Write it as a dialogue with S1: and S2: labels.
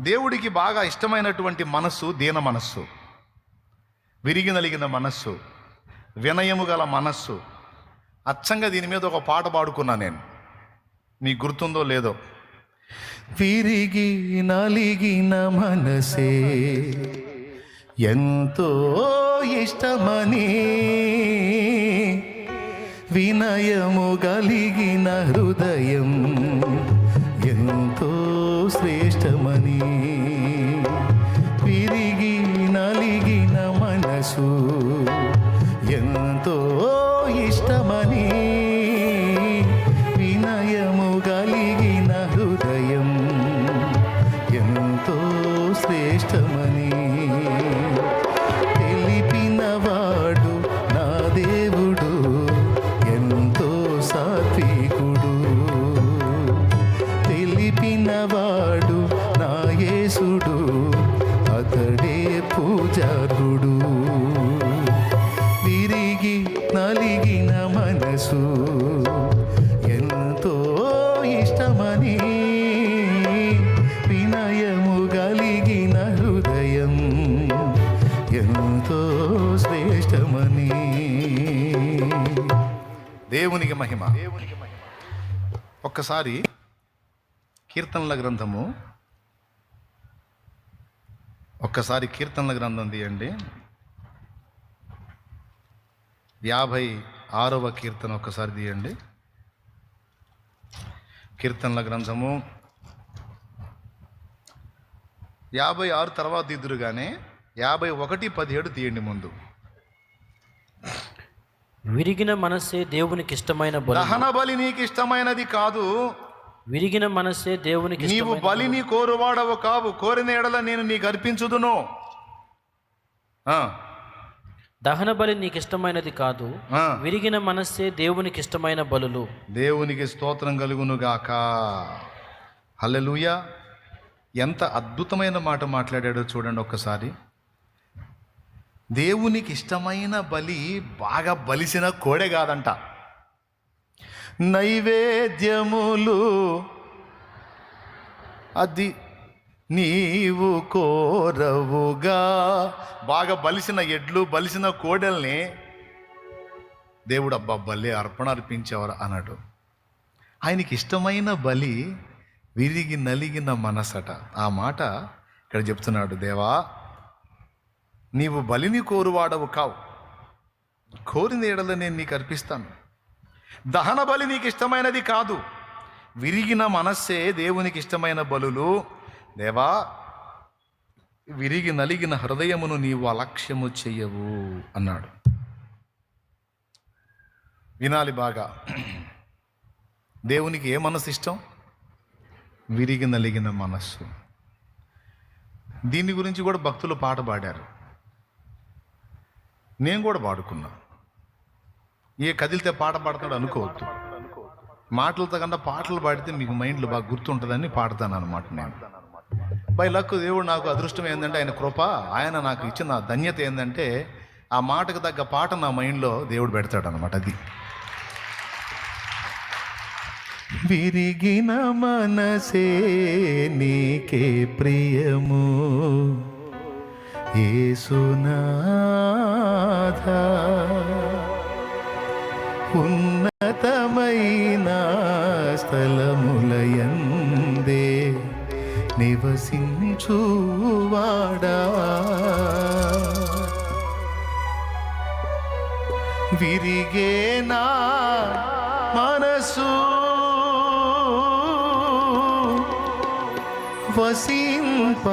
S1: దేవుడికి బాగా ఇష్టమైనటువంటి మనస్సు దీన మనస్సు. విరిగి నలిగిన మనస్సు వినయము గల మనస్సు. అచ్చంగా దీని మీద ఒక పాట పాడుకున్నా నేను. మీకు గుర్తుందో లేదో.
S2: విరిగి నలిగిన మనసే ఎంతో ఇష్టమని. వినయము కలిగిన హృదయం ఎంతో శ్రేయ విరిగి
S1: దేవునికి మహిమ. ఒక్కసారి కీర్తనల గ్రంథము. ఒక్కసారి కీర్తనల గ్రంథం తీయండి. యాభై ఆరవ కీర్తన ఒక్కసారి తీయండి. కీర్తనల గ్రంథము. యాభై ఆరు తర్వాత దిద్దురుగానే యాభై ఒకటి పదిహేడు తీయండి ముందు.
S3: విరిగిన మనస్సే దేవునికి ఇష్టమైన
S1: దహన బలి నీకు ఇష్టమైనది కాదు.
S3: విరిగిన మనస్సే దేవునికి
S1: నీవు బలిని కోరువాడవు కావు. కోరిన ఎడల నేను నీకు అర్పించుదును
S3: దహన బలి నీకు ఇష్టమైనది కాదు. విరిగిన మనస్సే దేవునికి ఇష్టమైన బలులు.
S1: దేవునికి స్తోత్రం కలుగునుగాక. హల్లెలూయా. ఎంత అద్భుతమైన మాట మాట్లాడాడో చూడండి ఒక్కసారి. దేవునికి ఇష్టమైన బలి బాగా బలిసిన కోడె కాదంట.
S2: నైవేద్యములు అది నీవు కోరవుగా.
S1: బాగా బలిసిన ఎడ్లు బలిసిన కోడల్ని దేవుడు అబ్బా బలి అర్పణ అర్పించేవారు అన్నాడు. ఆయనకి ఇష్టమైన బలి విరిగి నలిగిన మనసట. ఆ మాట ఇక్కడ చెప్తున్నాడు. దేవా నీవు బలిని కోరువాడవు కావు. కోరిన ఎడల నేను నీకు అర్పిస్తాను. దహన బలి నీకు ఇష్టమైనది కాదు. విరిగిన మనస్సే దేవునికి ఇష్టమైన బలులు. దేవా విరిగి నలిగిన హృదయమును నీవు అలక్ష్యము చెయ్యవు అన్నాడు. వినాలి బాగా. దేవునికి ఏ మనసు ఇష్టం విరిగి నలిగిన మనస్సు. దీని గురించి కూడా భక్తులు పాట పాడారు. నేను కూడా పాడుకున్నా. ఏ కదిలితే పాట పాడతాడు అనుకోవద్దు. మాటలతో కన్నా పాటలు పాడితే మీకు మైండ్లో బాగా గుర్తుంటుందని పాడతాను అనమాట నేను. బై లక్ దేవుడు నాకు అదృష్టం ఏంటంటే ఆయన కృప ఆయన నాకు ఇచ్చిన ధన్యత ఏంటంటే ఆ మాటకు తగ్గ పాట నా మైండ్లో దేవుడు పెడతాడు అనమాట అది.
S2: విరిగిన మనసే నీకే ప్రియము. ఏసునా నివసించువాడా విరిగే నా మనసు వసింప